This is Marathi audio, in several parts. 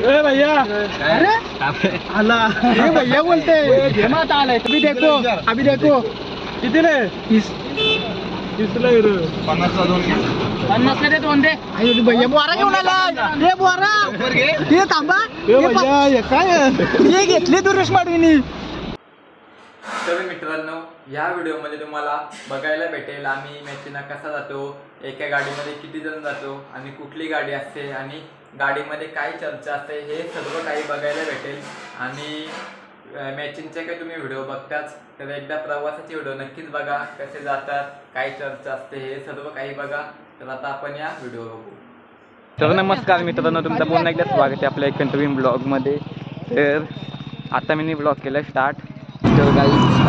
ए भैया। अरे आला. ए भैया बोलते। घे माता आलाय. अभी देखो अभी देखो. किती रे? तीस. तीसला हिरो पन्नासला दोन घे. पन्नास रे दोन दे. अरे भैया बोरा घेऊन आला. हे बोरा. हे थांबा. भैया हे काय हे घेतले दुरुश माडवीनी तर मित्रांनो या व्हिडिओमध्ये तुम्हाला बघायला भेटेल आम्ही मॅचीना कसा जातो एका गाडीमध्ये किती जण जातो आणि कुठली गाडी असते आणि गाडीमध्ये काय चर्चा असते हे सर्व काही बघायला भेटेल. आणि मॅचिंगचे काही तुम्ही व्हिडिओ बघताच तर एकदा प्रवासाचे व्हिडिओ नक्कीच बघा कसे जातात काय चर्चा असते हे सर्व काही बघा. तर आता आपण या व्हिडिओ बघू. तर नमस्कार मित्रांनो तुमचं पुन्हा एकदा स्वागत आहे आपल्या एक नवीन ब्लॉगमध्ये. तर आता मी ब्लॉग केला स्टार्ट. तर काही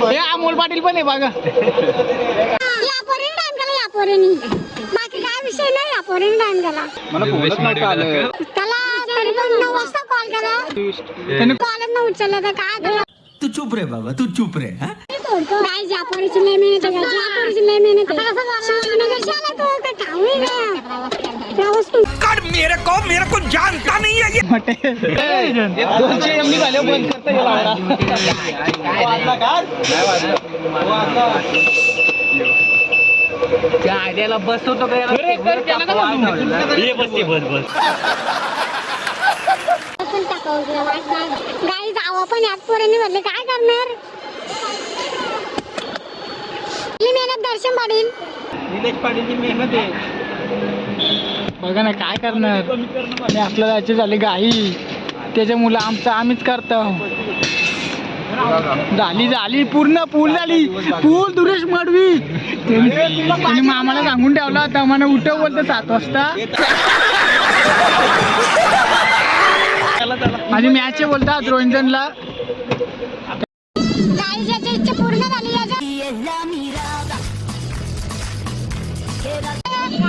हो अमोल पाटील पण आहे बघा. बाकी काय विषय नाही या पोरीने टाइम केला मला फोनच नव्हतं आलं. त्याला तरी पण नऊ वाजता कॉल केला. त्याने कॉलच न उचलला तर काय करू? तू चुप रे बाबा तू चुप रे हाँ? काय ज्या पोरीची लय मेहनत आहे ज्या पोरीची लय मेहनत आहे. शिवाजीनगरची आला तो ते ठाऊही नाही प्रवास पण कर मेरे को मेरे को जानता नहीं है ये। दोनशे एम झाले बंद करता गेला त्या आयडियाला बस होतो पण टाकावं तुला वाट नाही. गाई जावं पण याच पोरांनी म्हटले काय करणार? आपली मेहनत दर्शन पाडील निलेश पाटीलची मेहनत आहे. बघा ना काय करणार? आणि आपल्या जायचे झाले गाई त्याच्या मुलं आमचं आम्हीच करतो. झाली झाली पूर्ण पूल झाली. पूल दुरेश मडवी. तुम्ही मामाला सांगून ठेवला होता मला उठव बोलतो सात वाजता. आणि मॅच बोलतात रोहिंजनला पूर्ण झाली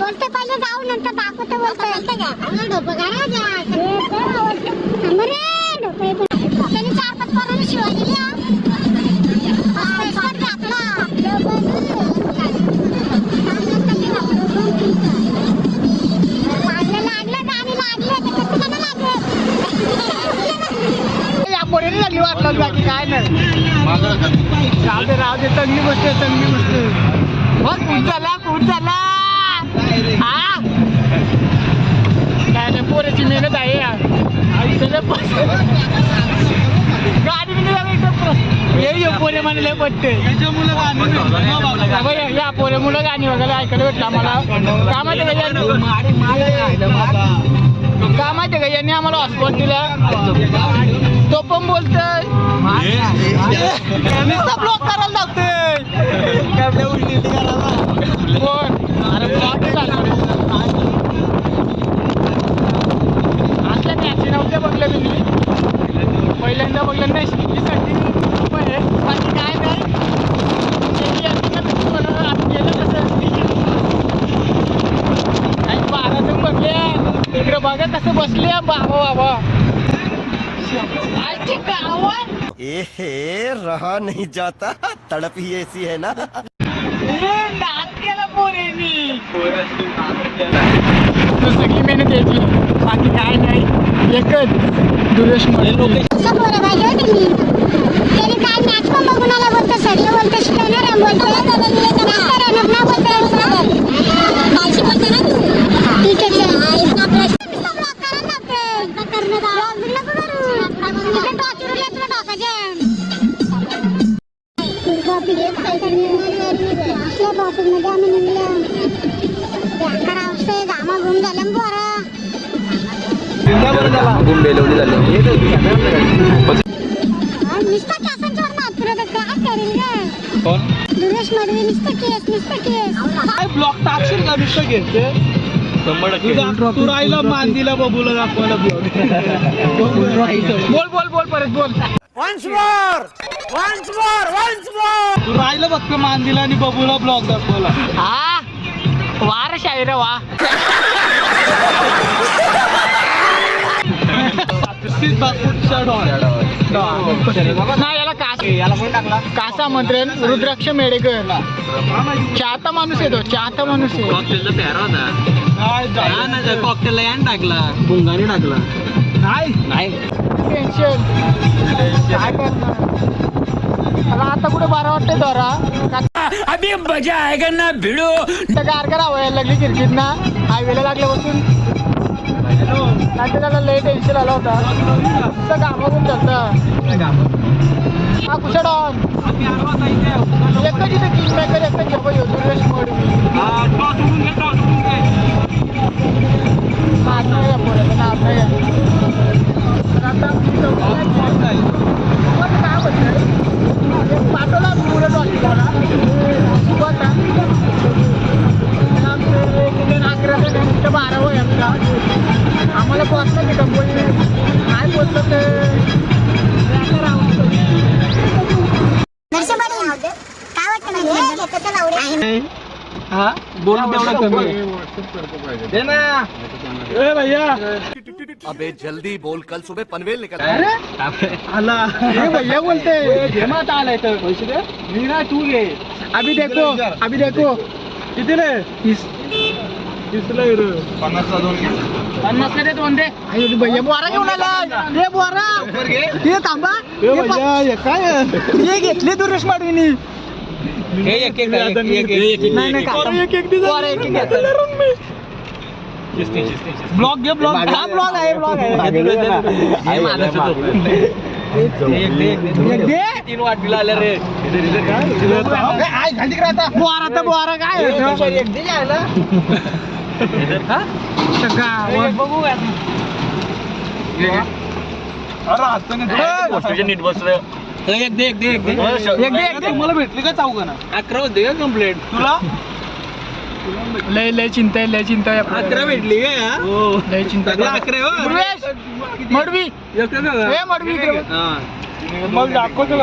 बोलते पहिले जाऊ नंतर दाखवते बोलते. डोपं का? रे डोपं त्यांनी चार ये लय पटते या- पोरे मुलं गाणी वगैरे ऐकायला भेटलं आम्हाला. कामाच्या माहिती कामाच्या यांनी? आम्हाला हॉस्पॉट दिला? तो पण बोलतोय. ब्लॉक करायला लागतोय. पहिल्यांदा बघलं नाही कसं बसले इकडे बघा कसं बसले बाबा बाबा ए रहा नहीं जाता। तड़प ही ऐसी है ना। डान्स केला पोरेनी सगळी मेहनत यायची बाकी काय नाही एकच. दुरेशमध्ये असं गुण बेलवली झाली नुसता शासनच्यावर मात्र काय करेल का ग दुर्गेश मडवी नुसतं केस नुसतं केस. काय ब्लॉक टाकशील का नुसतं घेते तू राहिला मान दिला बबूला दाखवायला बोल बोल बोल परत बोल. तू राहिलं फक्त मान दिला आणि बबूला ब्लॉक दाखवला. हा? वार शाहीर वा. नाही कास याला कोण टाकला कासा मंत्रेन रुद्राक्ष मेडेकर. चाहता माणूस आहे तो चाहता माणूस कॉकटेलला यान टाकला टाकला. नाही. नाही. टेन्शन काय करणार? मला आता कुठे बारा वाटते दोरा अभी मजा आहे का ना भिडो. व्हायला लागली क्रिकेट ना. हायवेला लागल्यापासून नाही तर त्याला लय टेन्शन आला होता. कामावरून चालतं हा कुशा डॉन एकच इथे किंग मेकर एकच घेऊ येऊ दुर्गेश मोडवी नाद नाही आहे पोराचं, नाद नाही आहे. इंडियन अकरा ते नेमके बारा वय आमचा. आम्हाला पोहोचलं की कंपनी काय पोहोचलं ते हा बोलू तेवढं कमी. दे ना ए भैया अबे जल्दी बोल कल सुबह पनवेल निकल आला हे भैया बोलते हेमात आलाय तर पैसे दे मी ना तू घे अभी देखो अभी देखो। किती रे तीस दिसलं रे. पन्नासला दोन घ्या पन्नासकडे दोन दे. अयो, भैया बोरा घेऊन आला. बोरा थांबा. ए भैया पा- हे काय? आहे? हे घेतले दुरुष माडवीनी. हे एक एक नाही नाही. एक एक. ब्लॉग घे ब्लॉग हा ब्लॉग आहे ब्लॉग आहे. एक दे तीन वाटीला आले रे. तर बोरा काय? बघू नीट बसलं. एक दे एक दे एक दे. एक दे, एक दे. मला भेटली का चौघांना अकरा होते का कंप्लेंट तुला? लय लय चिंता आहे लय चिंता आहे आपल्याला. अकरा भेटली का? लय चिंता सगळं अकरा आहे, हो. मडवी हे मडवी इकडे बघ. मग दाखवतो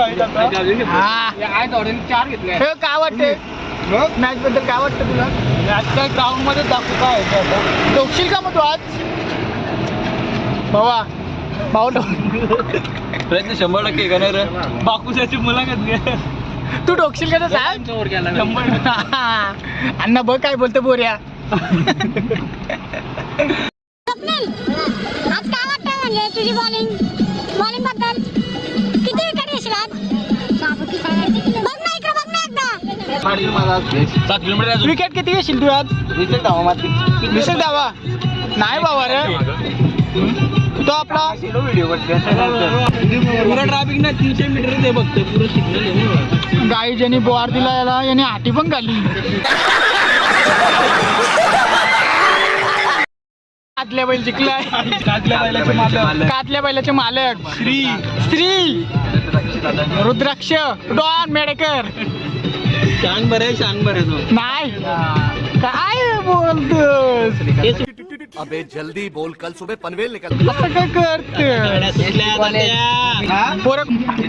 हा चार घेतले हे. काय वाटते मॅच बद्दल काय वाटतं तुला? आजच्या ग्राउंडमध्ये दाखवू काय. टोकशील का मग तू आज? भावा भाऊ प्रयत्न शंभर टक्के का नाही रे. बापूसाची मुलाखत घे. तू टोकशील का सांग शंभर अण्णा बघ काय बोलतो बोऱ्या स्वप्नील आज काय वाटतं म्हणजे तुझी बॉलिंग बॉलिंगबद्दल? किती विकेट घेशील आज बघ ना इकडे बघ ना सात किलोमीटर विकेट किती घेशील तू आज? दावा नाही बाबा रे. तो आपला पुरा ट्रॅफिक ना तीनशे मीटर ते बघते पुरं सिग्नल गाई ज्यांनी बोहार दिला याला याने हाटी पण घाली. कातल्या बैल जिंकलाय. कातल्या बैलाचे मालक. श्री. श्री. रुद्राक्ष डॉन मेडेकर. शान बरे शान बरे तो. नाही. काय बोलतोस? अबे जल्दी बोल कल सुबह पनवेल निकल असं काय करत पोरं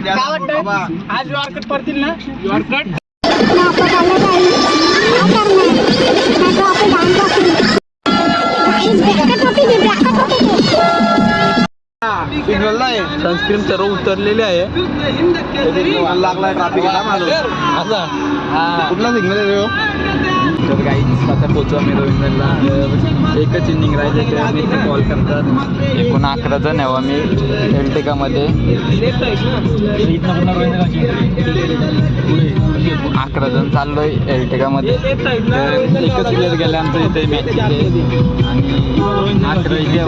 काय वाटतं आज यॉर्कट पडतील ना? यॉर्कट होती ब्रॅकेट होती सनस्क्रीन सर्व उतरलेले आहे. लागलाय ट्रॅफिक असा. कुठला सिग्नल आहे तर काही आता पोचू आम्ही रवींद्रला एकच इनिंग आम्ही कॉल करतात. एकूण अकरा जण आहे आम्ही एल्टिकामध्ये अकरा जण चाललोय एल्टिकामध्ये तर एकच प्लेअर गेले आमचं इथे मॅच आणि अकरा इथे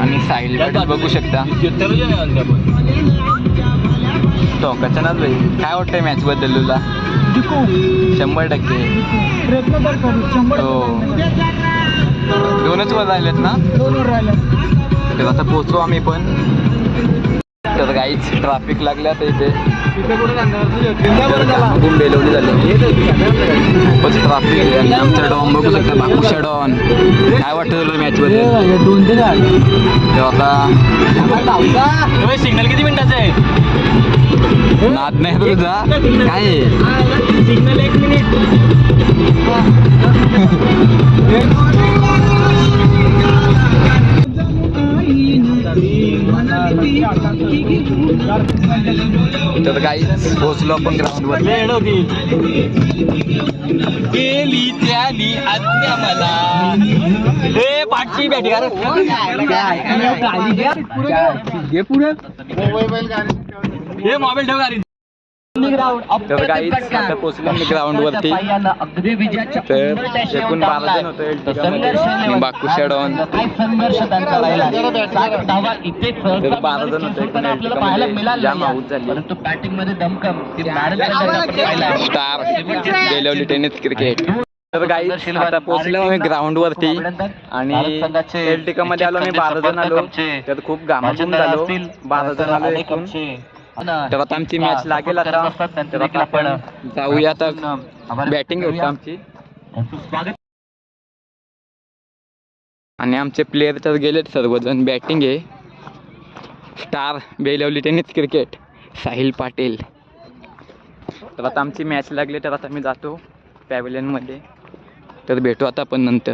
आणि साईड बघू शकता. टोकाच्या नाच भाई काय वाटतंय मॅच बद्दल तुला शंभर टक्के. तर हो. दोनच वर राहिलेत ना? तर आता पोहोचू आम्ही पण. तर काहीच ट्रॅफिक लागलं आता इथे. कामातून बेलवली झाली खूपच ट्रॅफिक आणि आमचा डॉन बघू शकता. बाकुशा डॉन. काय वाटतं तुला मॅच बद्दल दोन ते तेव्हा आता सिग्नल किती मिनिटाचं आहे? नाद नाही तुझा काय? सिग्नल एक मिनिट तर काही पोहोचलो आपण ग्राउंडवर गेली त्याली आज्ञा मला. हे पाठची बॅटी घे पुढे हे मोबाईल ठेव गाडी तर आता मी ग्राउंड वरती. तर एकूण बारा जण होतो एलटीकामध्ये तर बारा जण होतो एकूण एलटीकामध्ये जाम आऊट झाली. स्टार बेलवली टेनिस क्रिकेट तर काही आता पोहोचलो मी ग्राउंड वरती. आणि एलटीका मध्ये आलो मी बारा जण आलो. तर खूप घामाघूम झालो. बारा जण आलो एकूण. तर आता आमची मॅच लागेल आता. तर आता आपण जाऊया आता बॅटिंग होती आमची. आणि आमचे प्लेयर तर गेलेत सर्वजण. बॅटिंग आहे. Star Belavali tennis cricket Sahil Patil. तर आता आमची मॅच लागली तर आता मी जातो पॅव्हलियनमध्ये तर भेटू आता आपण नंतर.